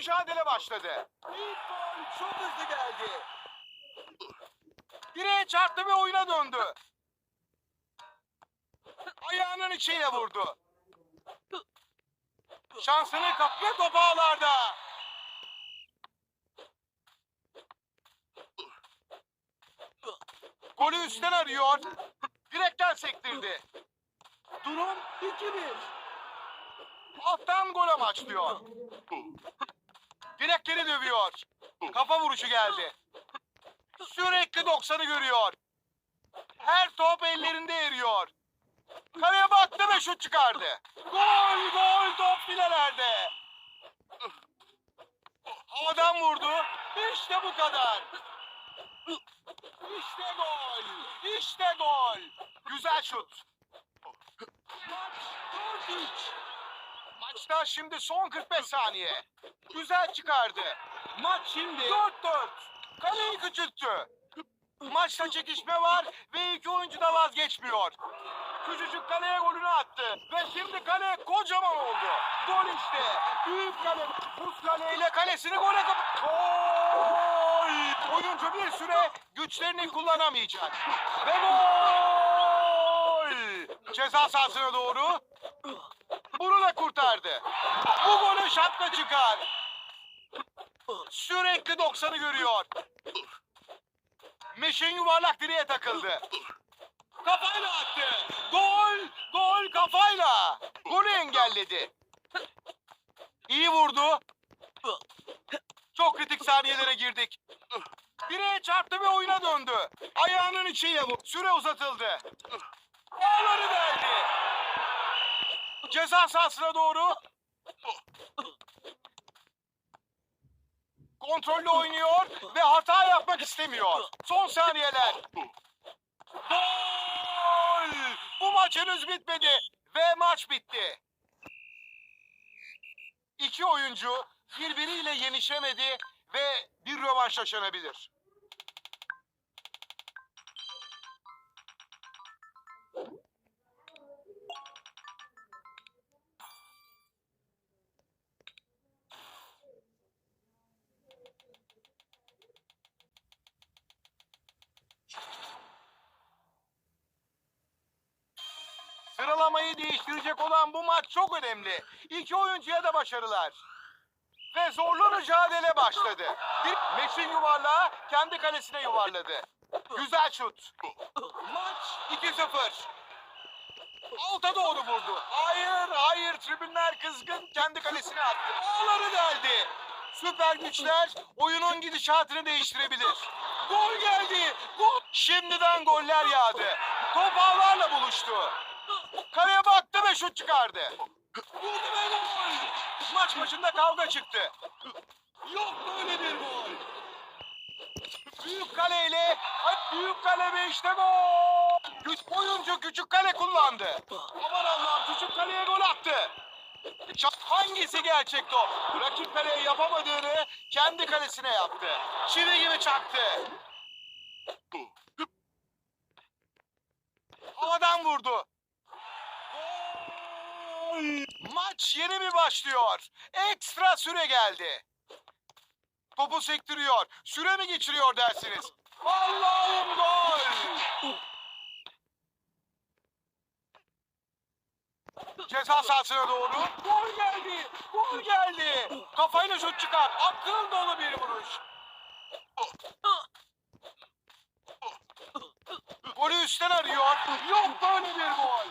mücadele başladı. İlk gol çok hızlı geldi. Direğe çarptı ve oyuna döndü. Ayağının içiyle vurdu. Şansını kap ve top ağlarda. Golü üstten arıyor. Direkten sektirdi. Durum 2-1. Alttan gol amaçlıyor. Direkleri dövüyor. Kafa vuruşu geldi. Sürekli 90'ı görüyor. Her top ellerinde eriyor. Kaleye baktı ve şut çıkardı. Gol gol top filelerde. Havadan vurdu. İşte bu kadar. İşte gol. İşte gol. Güzel şut. Maç 4-3. Maçta şimdi son 45 saniye. Güzel çıkardı. Maç şimdi 4-4. Kaleyi küçülttü. Maçta çekişme var ve iki oyuncu da vazgeçmiyor. Küçücük kaleye golünü attı. Ve şimdi kale kocaman oldu. Gol işte. Büyük kale. Buz kaleyle kalesini gole kap... Gol! Oyuncu bir süre güçlerini kullanamayacak. Ve gol! Ceza sahasına doğru. Bunu da kurtardı. Bu golü şapka çıkar. Sürekli 90'ı görüyor. Meşin yuvarlak direğe takıldı. Kafayla attı. Gol! Gol kafayla. Golü engelledi. İyi vurdu. Çok kritik saniyelere girdik. Direğe çarptı ve oyuna döndü. Ayağının içiyle vurdu. Süre uzatıldı. Ağları deldi. Ceza sahasına doğru. Kontrollü oynuyor ve hata yapmak istemiyor. Son saniyeler. Gol! Bu maç henüz bitmedi ve maç bitti. İki oyuncu birbiriyle yenişemedi ve bir rövanş olan bu maç çok önemli. İki oyuncuya da başarılar. Ve zorlu mücadele başladı. Bir Meşin yuvarlağı kendi kalesine yuvarladı. Güzel şut. Maç 2-0. Alta doğru vurdu. Hayır, hayır. Tribünler kızgın. Kendi kalesine attı. Ağları deldi. Süper güçler oyunun gidişatını değiştirebilir. Gol geldi. Gol. Şimdiden goller yağdı. Top ağlarla buluştu. Kaleye baktı ve şut çıkardı. Vurdu ve gol. Maç başında kavga çıktı. Yok böyle bir gol. Büyük kaleyle hadi büyük kale ve işte gol. Küç, oyuncu küçük kale kullandı. Aman Allah'ım küçük kaleye gol attı. Hangisi gerçek top? Rakip kaleye yapamadığını kendi kalesine yaptı. Çivi gibi çaktı. Havadan vurdu. Maç yeni mi başlıyor? Ekstra süre geldi. Topu sektiriyor. Süre mi geçiriyor dersiniz? Allah'ım gol! Ceza sahasına doğru. Gol geldi. Gol geldi. Kafayla şut çıkar. Akıl dolu bir vuruş. Golü üstten arıyor. Yok böyle bir gol.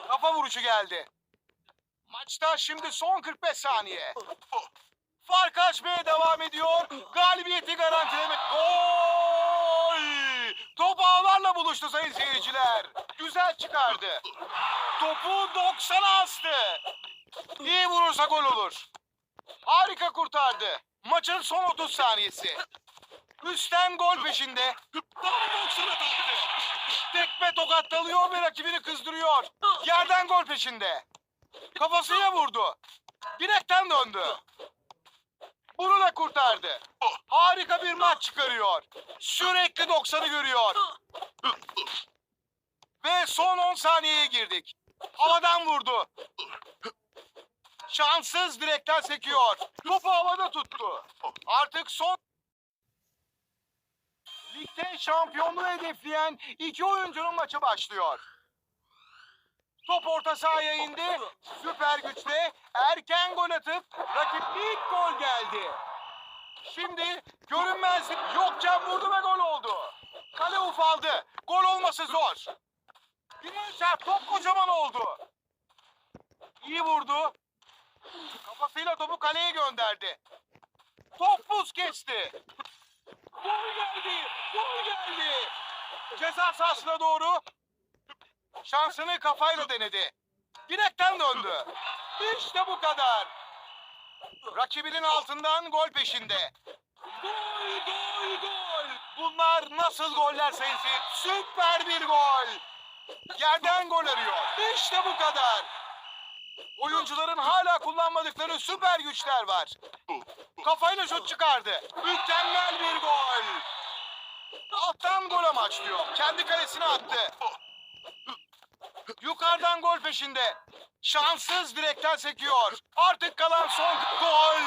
Kafa vuruşu geldi. Maçta şimdi son 45 saniye. Fark açmaya devam ediyor. Galibiyeti garantilemek. Gol! Top ağlarla buluştu sayın seyirciler. Güzel çıkardı. Topu 90'a astı. İyi vurursa gol olur. Harika kurtardı. Maçın son 30 saniyesi. Üstten gol peşinde. Tam 90'a taktı. Tekme tokattalıyor ve rakibini kızdırıyor. Yerden gol peşinde. Kafasıyla vurdu. Direkten döndü. Bunu da kurtardı. Harika bir maç çıkarıyor. Sürekli 90'ı görüyor. Ve son 10 saniyeye girdik. Havadan vurdu. Şanssız direkten sekiyor. Topu havada tuttu. Artık son Ligde şampiyonluğu hedefleyen iki oyuncunun maçı başlıyor. Top orta sahaya indi. Süper güçle erken gol atıp rakip ilk gol geldi. Şimdi görünmezlik yokça vurdu ve gol oldu. Kale ufaldı. Gol olması zor. Çarp top kocaman oldu. İyi vurdu. Kafasıyla topu kaleye gönderdi. Top buz geçti. Gol geldi. Gol geldi. Ceza sahasına doğru şansını kafayla denedi. Direkten döndü. İşte bu kadar. Rakibinin altından gol peşinde. Gol, gol, gol. Bunlar nasıl goller seyirciler? Süper bir gol. Yerden gol arıyor. İşte bu kadar. Oyuncuların hala kullanmadıkları süper güçler var. Kafayla şut çıkardı. Mükemmel bir gol. Amaçlıyor. Kendi kalesine attı. Yukarıdan gol peşinde. Şanssız direkten sekiyor. Artık kalan son gol.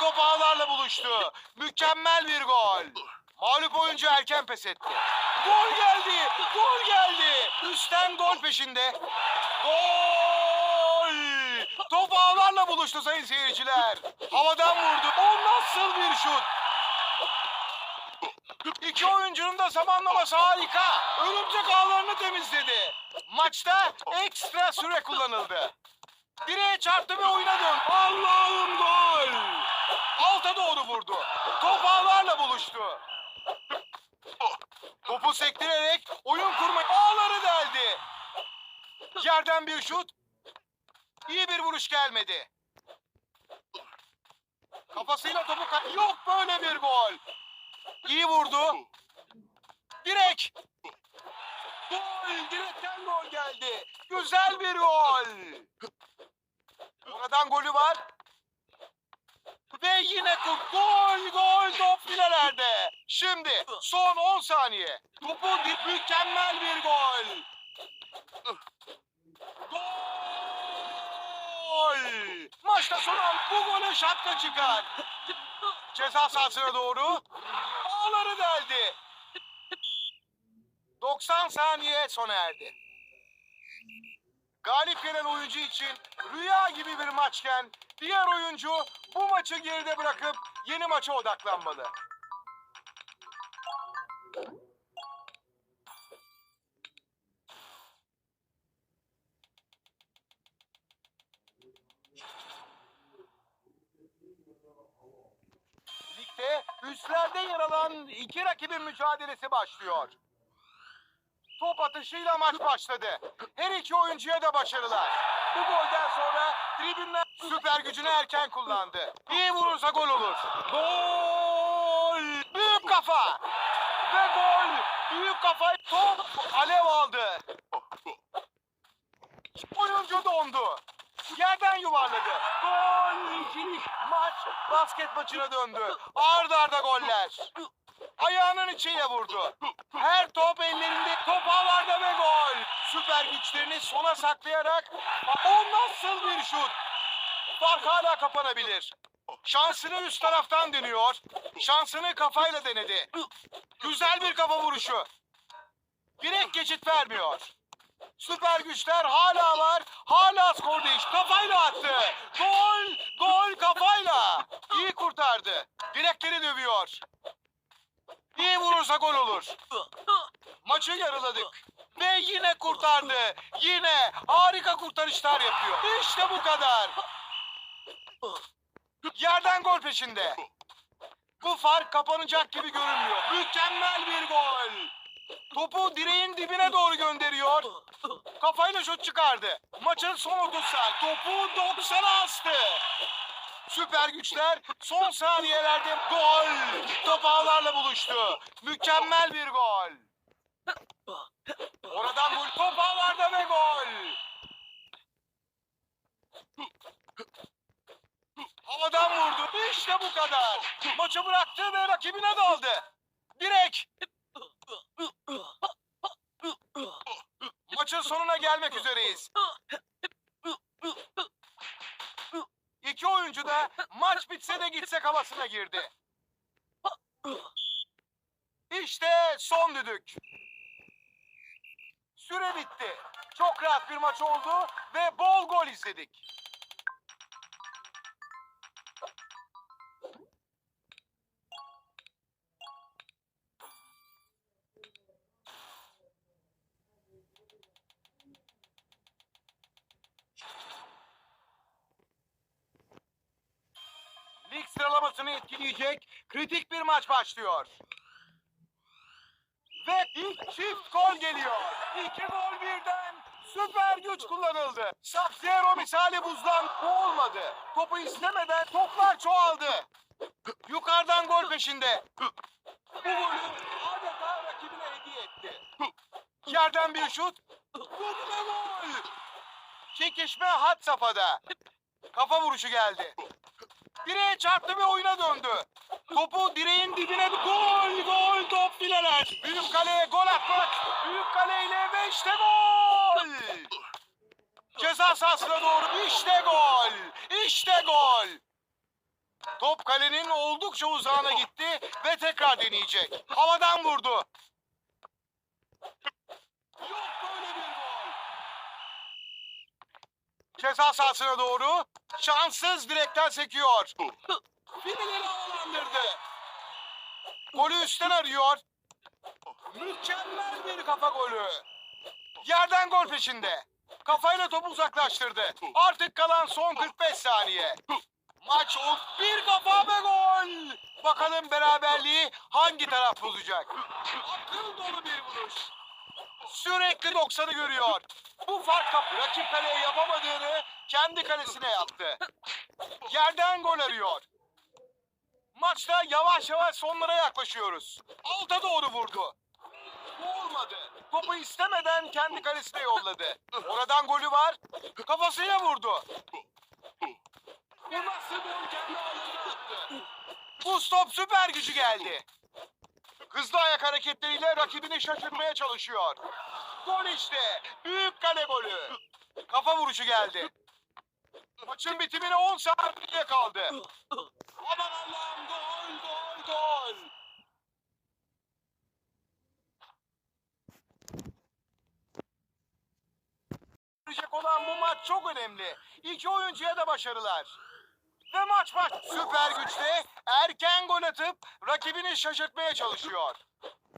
Top ağlarla buluştu. Mükemmel bir gol. Mağlup oyuncu erken pes etti. Gol geldi. Gol geldi. Üstten gol peşinde. Gol. Top ağlarla buluştu sayın seyirciler. Havadan vurdu. O nasıl bir şut? İki oyuncunun da zamanlaması harika. Örümcek ağlarını temizledi. Maçta ekstra süre kullanıldı. Direğe çarptı ve oyuna döndü. Allah'ım gol! Alta doğru vurdu. Top ağlarla buluştu. Topu sektirerek oyun kurma ağları deldi. Yerden bir şut. İyi bir vuruş gelmedi. Kafasıyla topu Yok böyle bir gol. İyi vurdu. Direk. Gol. Direkten gol geldi. Güzel bir gol. Oradan golü var. Ve yine gol gol top filelerde. Şimdi son 10 saniye. Topu mükemmel bir gol. Gol. Maçta son an bu golü şapka çıkar. Ceza sahasına doğru. Deldi. 90 saniye sona erdi. Galip gelen oyuncu için rüya gibi bir maçken diğer oyuncu bu maçı geride bırakıp yeni maça odaklanmalı. İki rakibin mücadelesi başlıyor. Top atışıyla maç başladı. Her iki oyuncuya da başarılar. Bu golden sonra tribünler süper gücünü erken kullandı. İyi vurursa gol olur. Gol! Büyük kafa! Ve gol! Büyük kafa top alev aldı. Oyuncu dondu. Yerden yuvarladı. Gol! Maç basket maçına döndü. Arda arda goller. Ayağının içiyle vurdu. Her top ellerinde top ağlarda ve gol. Süper güçlerini sona saklayarak o nasıl bir şut? Fark hala kapanabilir. Şansını üst taraftan deniyor. Şansını kafayla denedi. Güzel bir kafa vuruşu. Direkt geçit vermiyor. Süper güçler hala var. Hala skor değiş. Kafayla attı. Gol! Gol kafayla. İyi kurtardı. Direkleri dövüyor. İyi vurursa gol olur. Maçı yarıladık. Ve yine kurtardı. Yine harika kurtarışlar yapıyor. İşte bu kadar. Yerden gol peşinde. Bu fark kapanacak gibi görünmüyor. Mükemmel bir gol. Topu direğin dibine doğru gönderiyor. Kafayla şut çıkardı. Maçın son 30 saniye. Topu 90'a astı. Süper güçler son saniyelerde gol. Top ağlarla buluştu. Mükemmel bir gol. Oradan gol. Top ağlarda ve gol. Havadan vurdu. İşte bu kadar. Maçı bıraktı ve rakibine daldı. Direk. Maçın sonuna gelmek üzereyiz. Oyuncu da maç bitse de gitsek havasına girdi. İşte son düdük. Süre bitti. Çok rahat bir maç oldu ve bol gol izledik. Maç başlıyor. Ve ilk çift gol geliyor. İki gol birden süper güç kullanıldı. Sub-Zero misali buzdan bu olmadı. Topu istemeden toplar çoğaldı. Yukarıdan gol peşinde. Bu golü adeta rakibine hediye etti. Yerden bir şut. Çekişme had safhada. Kafa vuruşu geldi. Direğe çarptı ve oyuna döndü. Topu direğin dibine gol gol top fileler. Büyük kaleye gol atmak. Büyük kaleyle ve işte gol. Ceza sahasına doğru işte gol. İşte gol. Top kalenin oldukça uzağına gitti ve tekrar deneyecek. Havadan vurdu. Yok böyle bir gol. Ceza sahasına doğru şanssız direkten sekiyor. Fileleri havalandırdı. Golü üstten arıyor. Mükemmel bir kafa golü. Yerden gol peşinde. Kafayla topu uzaklaştırdı. Artık kalan son 45 saniye. Maç o bir kafa ve gol. Bakalım beraberliği hangi taraf bozacak? Akıl dolu bir vuruş. Sürekli 90'ı görüyor. Bu fark kapı rakip kaleye yapamadığını kendi kalesine yaptı. Yerden gol arıyor. Maçta yavaş yavaş sonlara yaklaşıyoruz. Alta doğru vurdu. Bu olmadı. Topu istemeden kendi kalesine yolladı. Oradan golü var. Kafasıyla vurdu. Bu nasıl gol kendi. Bu stop süper gücü geldi. Hızlı ayak hareketleriyle rakibini şaşırtmaya çalışıyor. Gol işte. Büyük kale golü. Kafa vuruşu geldi. Maçın bitimine 10 saniye kaldı. Aman Allah'ım gol gol gol. Görecek olan bu maç çok önemli. İki oyuncuya da başarılar. Ve maç baş. Süper güçte erken gol atıp rakibini şaşırtmaya çalışıyor.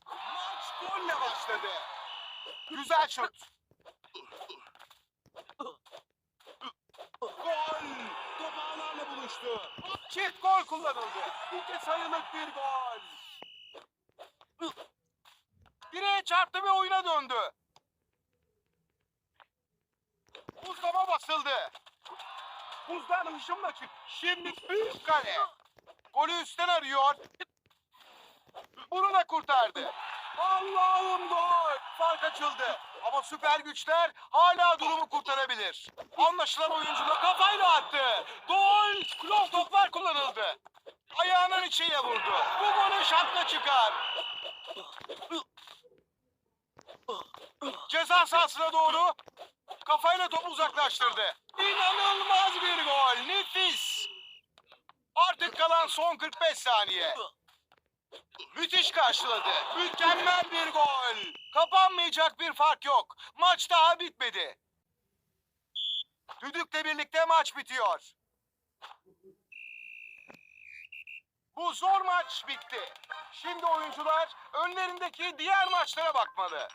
Maç golle başladı. Güzel şut. Gol! Top buluştu. Çift gol kullanıldı. İki sayılık bir gol. Direğe çarptı ve oyuna döndü. Buzlama basıldı. Buzdan hışımla çık. Şimdi büyük kale. Golü üstten arıyor. Bunu da kurtardı. Allah'ım gol. Fark açıldı. Ama süper güçler hala durumu kurtarabilir. Anlaşılan oyuncu da kafayla attı. Gol. Klov toplar kullanıldı. Ayağının içiyle vurdu. Bu golü şapka çıkar. Ceza sahasına doğru kafayla topu uzaklaştırdı. İnanılmaz bir gol. Nefis. Artık kalan son 45 saniye. Müthiş karşıladı. Mükemmel bir gol. Kapanmayacak bir fark yok. Maç daha bitmedi. Düdükle birlikte maç bitiyor. Bu zor maç bitti. Şimdi oyuncular önlerindeki diğer maçlara bakmalı.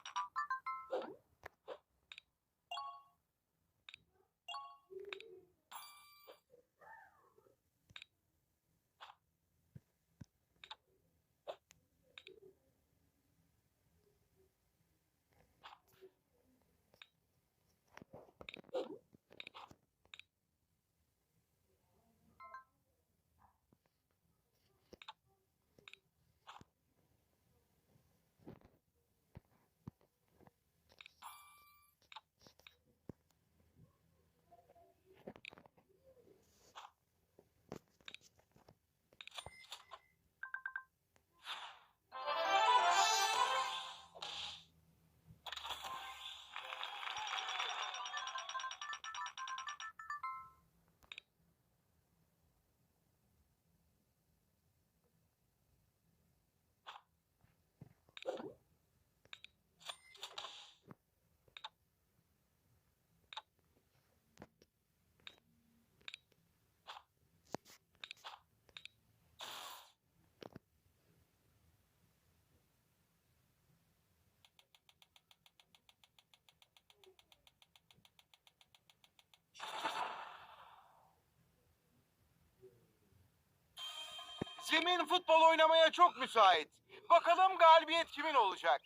Zemin futbol oynamaya çok müsait. Bakalım galibiyet kimin olacak?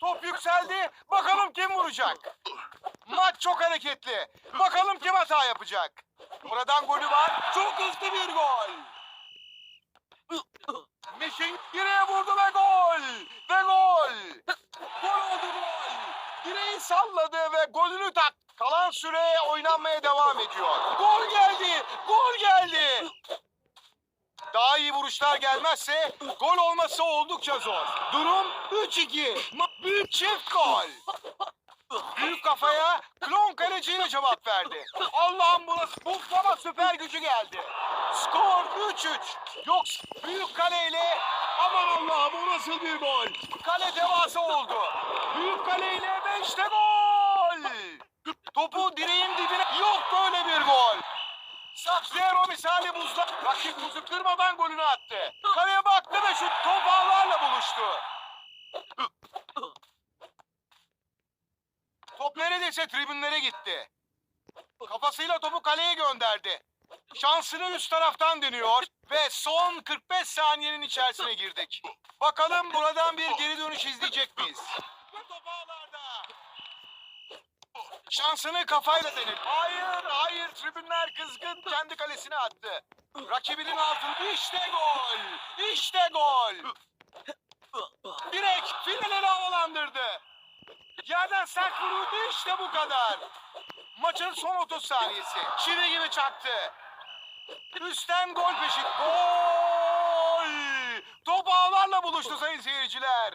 Top yükseldi. Bakalım kim vuracak? Maç çok hareketli. Bakalım kim hata yapacak? Buradan golü var. Çok hızlı bir gol. Mişin direğe vurdu ve gol. Ve gol. Gol oldu gol. Direği salladı ve golünü tak. Kalan süre oynanmaya devam ediyor. Gol geldi. Gol geldi. Daha iyi vuruşlar gelmezse gol olması oldukça zor. Durum 3-2. Ma- Büyük çift gol. Büyük kafaya klon kaleciyle cevap verdi. Allah'ım burası bufflama süper gücü geldi. Skor 3-3. Yok büyük kaleyle aman Allah'ım bu nasıl bir gol. Kale devası oldu. Büyük kaleyle 5'te gol. Topu direğin dibine yok böyle bir gol. Saksero misali buzla rakip buzu kırmadan golünü attı. Kaleye baktı ve şut top ağlarla buluştu. Top neredeyse tribünlere gitti. Kafasıyla topu kaleye gönderdi. Şansını üst taraftan dönüyor ve son 45 saniyenin içerisine girdik. Bakalım buradan bir geri dönüş izleyecek miyiz? Top ağlarda. Şansını kafayla denedi. Hayır, hayır. Tribünler kızgın kendi kalesine attı. Rakibinin altında işte gol. İşte gol. Direkt finalini havalandırdı. Yerden sert vuruldu işte bu kadar. Maçın son 30 saniyesi. Çivi gibi çaktı. Üstten gol peşin. Gol! Top ağlarla buluştu sayın seyirciler.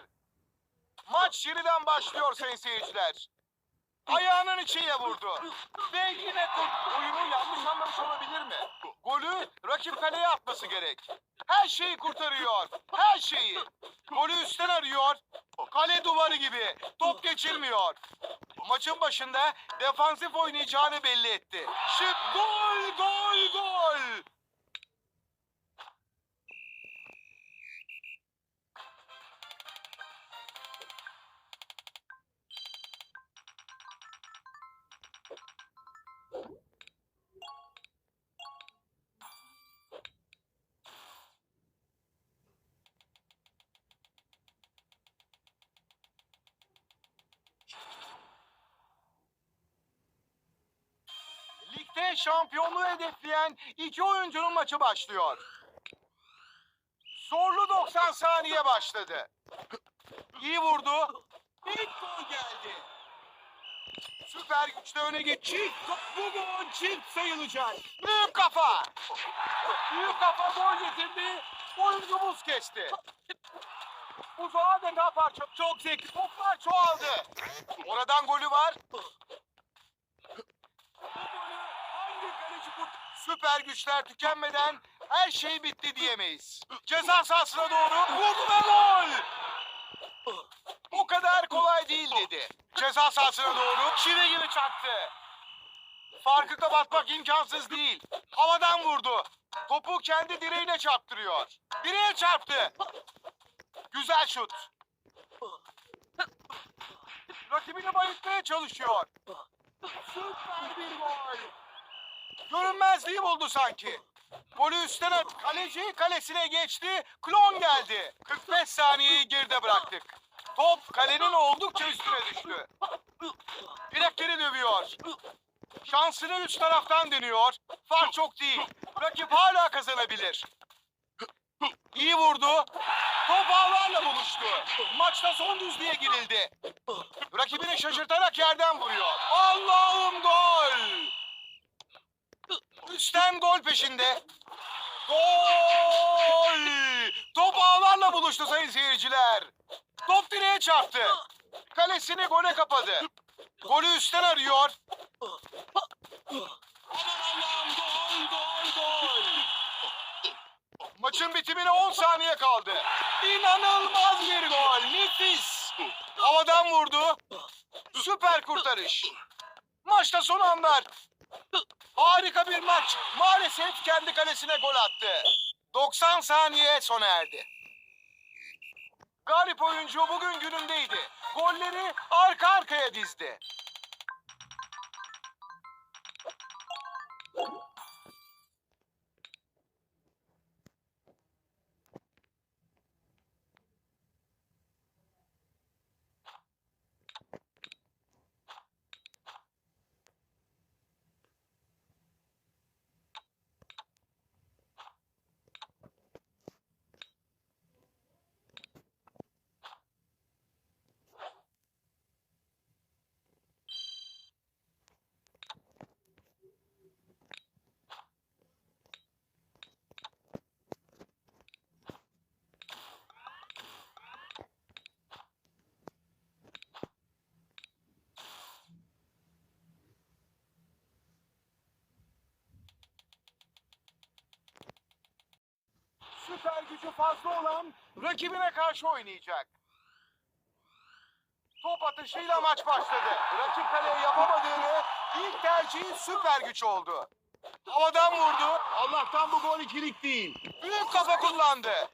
Maç yeniden başlıyor sayın seyirciler. Ayağının içiyle vurdu. Ve yine. Oyunu yanlış anlamış olabilir mi? Golü rakip kaleye atması gerek. Her şeyi kurtarıyor. Her şeyi. Golü üstten arıyor. Kale duvarı gibi. Top geçilmiyor. Maçın başında defansif oynayacağını belli etti. Şık gol gol gol. Şampiyonluğu hedefleyen iki oyuncunun maçı başlıyor. Zorlu 90 saniye başladı. İyi vurdu. İlk gol geldi. Süper güçle öne geç. Çift. Bu gol çift sayılacak. Büyük kafa. Büyük kafa gol getirdi. Oyuncu buz kesti. Buz adeta parça. Çok zevkli. Toplar çoğaldı. Oradan golü var. Bu golü hangi kaleci kurt- Süper güçler tükenmeden her şey bitti diyemeyiz. Ceza sahasına doğru vurdu ve gol. O kadar kolay değil dedi. Ceza sahasına doğru çivi gibi çaktı. Farkı kapatmak imkansız değil. Havadan vurdu. Topu kendi direğine çarptırıyor. Direğe çarptı. Güzel şut. Rakibini bayıltmaya çalışıyor. Süper bir gol. Görünmezliği buldu sanki. Golü üstten at. Kaleci kalesine geçti. Klon geldi. 45 saniyeyi geride bıraktık. Top kalenin oldukça üstüne düştü. Bilekleri dövüyor. Şansını üst taraftan deniyor. Fark çok değil. Rakip hala kazanabilir. İyi vurdu. Top ağlarla buluştu. Maçta son düzlüğe girildi. Rakibini şaşırtarak yerden vuruyor. Allah'ım gol! Üstten gol peşinde. Gol! Top ağlarla buluştu sayın seyirciler. Top direğe çarptı. Kalesini gole kapadı. Golü üstten arıyor. Aman Allah'ım gol gol gol. Maçın bitimine 10 saniye kaldı. İnanılmaz bir gol. Nefis. Havadan vurdu. Süper kurtarış. Maçta son anlar. Harika bir maç. Maalesef kendi kalesine gol attı. 90 saniye sona erdi. Galip oyuncu bugün günündeydi. Golleri arka arkaya dizdi. Süper gücü fazla olan rakibine karşı oynayacak. Top atışıyla maç başladı. Rakip kaleye yapamadığını ilk tercihi süper güç oldu. Havadan vurdu. Allah'tan bu gol ikilik değil. Büyük kafa kullandı.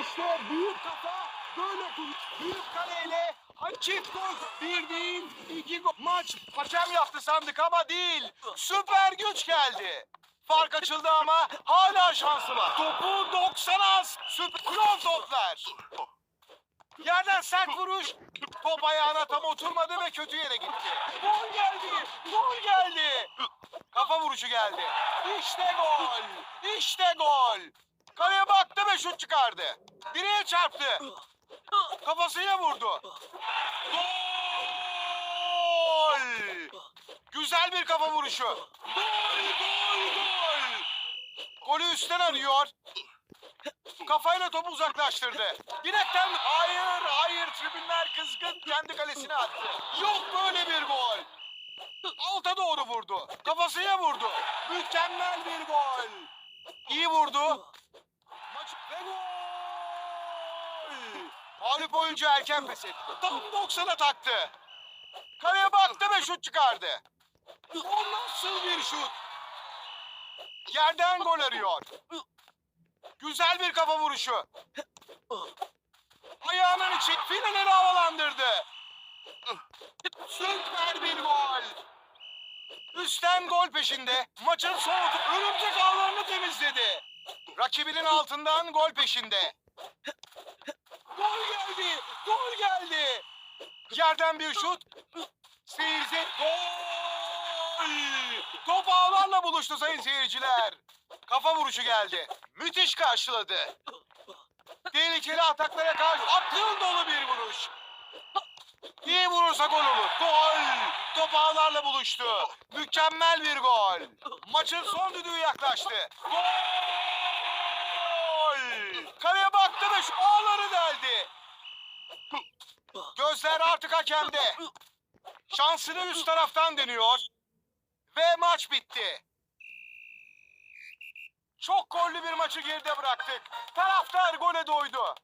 İşte büyük kafa böyle. Büyük kaleyle çift gol. Bir değil iki gol. Maç hakem yaptı sandık ama değil. Süper güç geldi. Fark açıldı ama hala şansı var. Topu 90 az. Süper Klon toplar. Yerden sert vuruş. Top ayağına tam oturmadı ve kötü yere gitti. Gol geldi. Gol geldi. Kafa vuruşu geldi. İşte gol. İşte gol. Kaleye baktı ve şut çıkardı. Direğe çarptı. Kafasıyla vurdu. Gol! Güzel bir kafa vuruşu. Gol, gol, gol. Golü üstten arıyor. Kafayla topu uzaklaştırdı. Direkten hayır, hayır tribünler kızgın kendi kalesine attı. Yok böyle bir gol. Alta doğru vurdu. Kafasıyla vurdu. Mükemmel bir gol. İyi vurdu. Maç ve gol. Mağlup oyuncu erken pes etti. Tam 90'a taktı. Kaleye baktı ve şut çıkardı. O nasıl bir şut? Yerden gol arıyor. Güzel bir kafa vuruşu. Ayağının içi finalini havalandırdı. Süper bir gol. Üstten gol peşinde. Maçın son örümcek ağlarını temizledi. Rakibinin altından gol peşinde. Gol geldi. Gol geldi. Yerden bir şut. Seyirci gol. Top ağlarla buluştu sayın seyirciler. Kafa vuruşu geldi. Müthiş karşıladı. Tehlikeli ataklara karşı akıl dolu bir vuruş. İyi vurursa gol olur. Gol. Top ağlarla buluştu. Mükemmel bir gol. Maçın son düdüğü yaklaştı. Gol. Kaleye baktı ve şu ağları deldi. Gözler artık hakemde. Şansını üst taraftan deniyor. Ve maç bitti. Çok gollü bir maçı geride bıraktık. Taraftar gole doydu.